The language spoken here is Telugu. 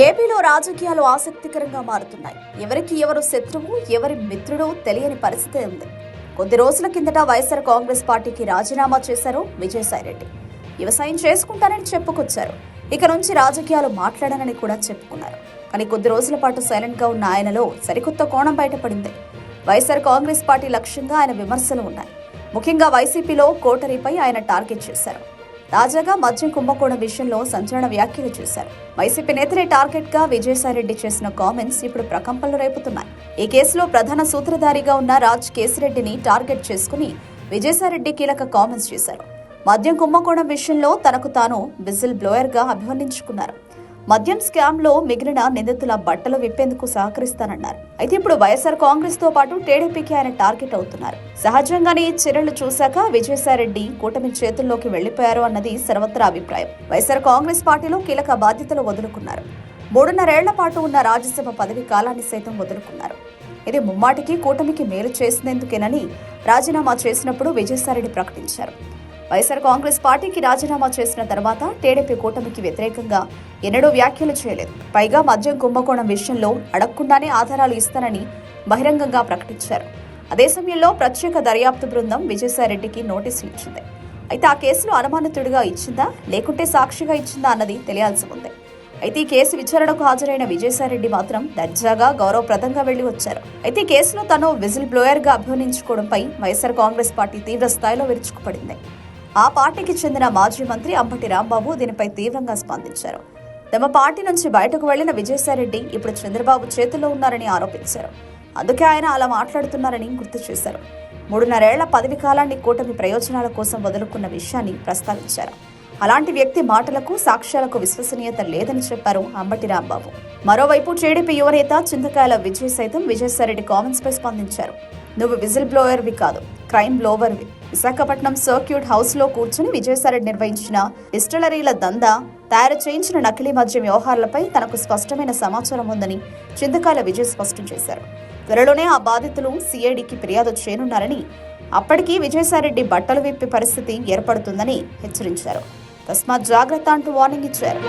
ఏపీలో రాజకీయాలు ఆసక్తికరంగా మారుతున్నాయి. ఎవరికి ఎవరు శత్రువు ఎవరి మిత్రుడు తెలియని పరిస్థితి ఉంది. కొద్ది రోజుల కిందట వైఎస్ఆర్ కాంగ్రెస్ పార్టీకి రాజీనామా చేశారు విజయసాయిరెడ్డి వ్యవసాయం చేసుకుంటానని చెప్పుకొచ్చారు. ఇక నుంచి రాజకీయాలు మాట్లాడనని కూడా చెప్పుకున్నారు. కానీ కొద్ది రోజుల పాటు సైలెంట్గా ఉన్న ఆయనలో సరికొత్త కోణం బయటపడింది. వైఎస్ఆర్ కాంగ్రెస్ పార్టీ లక్ష్యంగా ఆయన విమర్శలు ఉన్నాయి. ముఖ్యంగా వైసీపీలో కోటరీపై ఆయన టార్గెట్ చేశారు. తాజాగా మద్యం కుంభకోణం విషయంలో సంచలన వ్యాఖ్యలు చేశారు. వైసీపీ నేతనే టార్గెట్గా విజయసాయిరెడ్డి చేసిన కామెంట్స్ ఇప్పుడు ప్రకంపనలు రేపుతున్నాయి. ఈ కేసులో ప్రధాన సూత్రధారిగా ఉన్న రాజ్ కేసిరెడ్డిని టార్గెట్ చేసుకుని విజయసాయిరెడ్డి కీలక కామెంట్స్ చేశారు. మద్యం కుంభకోణం విషయంలో తనకు తాను విజిల్ బ్లోయర్గా అభివర్ణించుకున్నారు. మద్యం స్కామ్లో మిగిలిన నిందితుల బట్టలు విప్పేందుకు సహకరిస్తానన్నారు. అయితే ఇప్పుడు వైఎస్ఆర్ కాంగ్రెస్తో పాటు టీడీపీకి ఆయన టార్గెట్ అవుతున్నారు. సహజంగానే ఈ చర్యలు చూశాక విజయసాయిరెడ్డి కూటమి చేతుల్లోకి వెళ్ళిపోయారు అన్నది సర్వత్రా అభిప్రాయం. వైఎస్ఆర్ కాంగ్రెస్ పార్టీలో కీలక బాధ్యతలు వదులుకున్నారు. మూడున్నరేళ్ళ పాటు ఉన్న రాజ్యసభ పదవి కాలాన్ని సైతం వదులుకున్నారు. ఇది ముమ్మాటికి కూటమికి మేలు చేసినందుకేనని రాజీనామా చేసినప్పుడు విజయసాయిరెడ్డి ప్రకటించారు. వైఎస్ఆర్ కాంగ్రెస్ పార్టీకి రాజీనామా చేసిన తర్వాత టీడీపీ కూటమికి వ్యతిరేకంగా ఎన్నడూ వ్యాఖ్యలు చేయలేదు. పైగా మద్యం కుంభకోణం విషయంలో అడగకుండానే ఆధారాలు ఇస్తానని బహిరంగంగా ప్రకటించారు. అదే సమయంలో ప్రత్యేక దర్యాప్తు బృందం విజయసాయిరెడ్డికి నోటీసులు ఇచ్చింది. అయితే ఆ కేసులో అనుమానితుడిగా ఇచ్చిందా? లేకుంటే సాక్షిగా ఇచ్చిందా అన్నది తెలియాల్సి ఉంది. అయితే ఈ కేసు విచారణకు హాజరైన విజయసాయిరెడ్డి మాత్రం దర్జాగా గౌరవప్రదంగా వెళ్ళి వచ్చారు. అయితే ఈ కేసులో తను విజిల్ బ్లోయర్గా అభివర్ణించుకోవడంపై వైఎస్ఆర్ కాంగ్రెస్ పార్టీ తీవ్ర స్థాయిలో విరుచుకుపడింది. ఆ పార్టీకి చెందిన మాజీ మంత్రి అంబటి రాంబాబు దీనిపై తీవ్రంగా స్పందించారు. తమ పార్టీ నుంచి బయటకు వెళ్ళిన విజయసాయిరెడ్డి ఇప్పుడు చంద్రబాబు చేతుల్లో ఉన్నారని ఆరోపించారు. అందుకే ఆయన అలా మాట్లాడుతున్నారని గుర్తు చేశారు. మూడున్నరేళ్ళ పదవి కాలాన్ని కూటమి ప్రయోజనాల కోసం వదులుకున్న విషయాన్ని ప్రస్తావించారు. అలాంటి వ్యక్తి మాటలకు సాక్ష్యాలకు విశ్వసనీయత లేదని చెప్పారు అంబటి రాంబాబు. మరోవైపు టీడీపీ యువనేత చింతకాయల విజయ్ సైతం విజయసాయిరెడ్డి కామెంట్స్ పై స్పందించారు. నువ్వు విజిల్ బ్లోయర్వి కాదు క్రైమ్ బ్లోవర్వి. విశాఖపట్నం సర్క్యూట్ హౌస్లో కూర్చుని విజయసాయిరెడ్డి నిర్వహించిన డిస్టిలరీల దందా తయారు చేయించిన నకిలీ మద్యం వ్యవహారాలపై తనకు స్పష్టమైన సమాచారం ఉందని చింతకాయల విజయ్ స్పష్టం చేశారు. త్వరలోనే ఆ బాధితులు సిఐడికి ఫిర్యాదు చేయనున్నారని అప్పటికీ విజయసాయిరెడ్డి బట్టలు విప్పే పరిస్థితి ఏర్పడుతుందని హెచ్చరించారు. తస్మాత్ జాగ్రత్త అంటూ వార్నింగ్ ఇచ్చారు.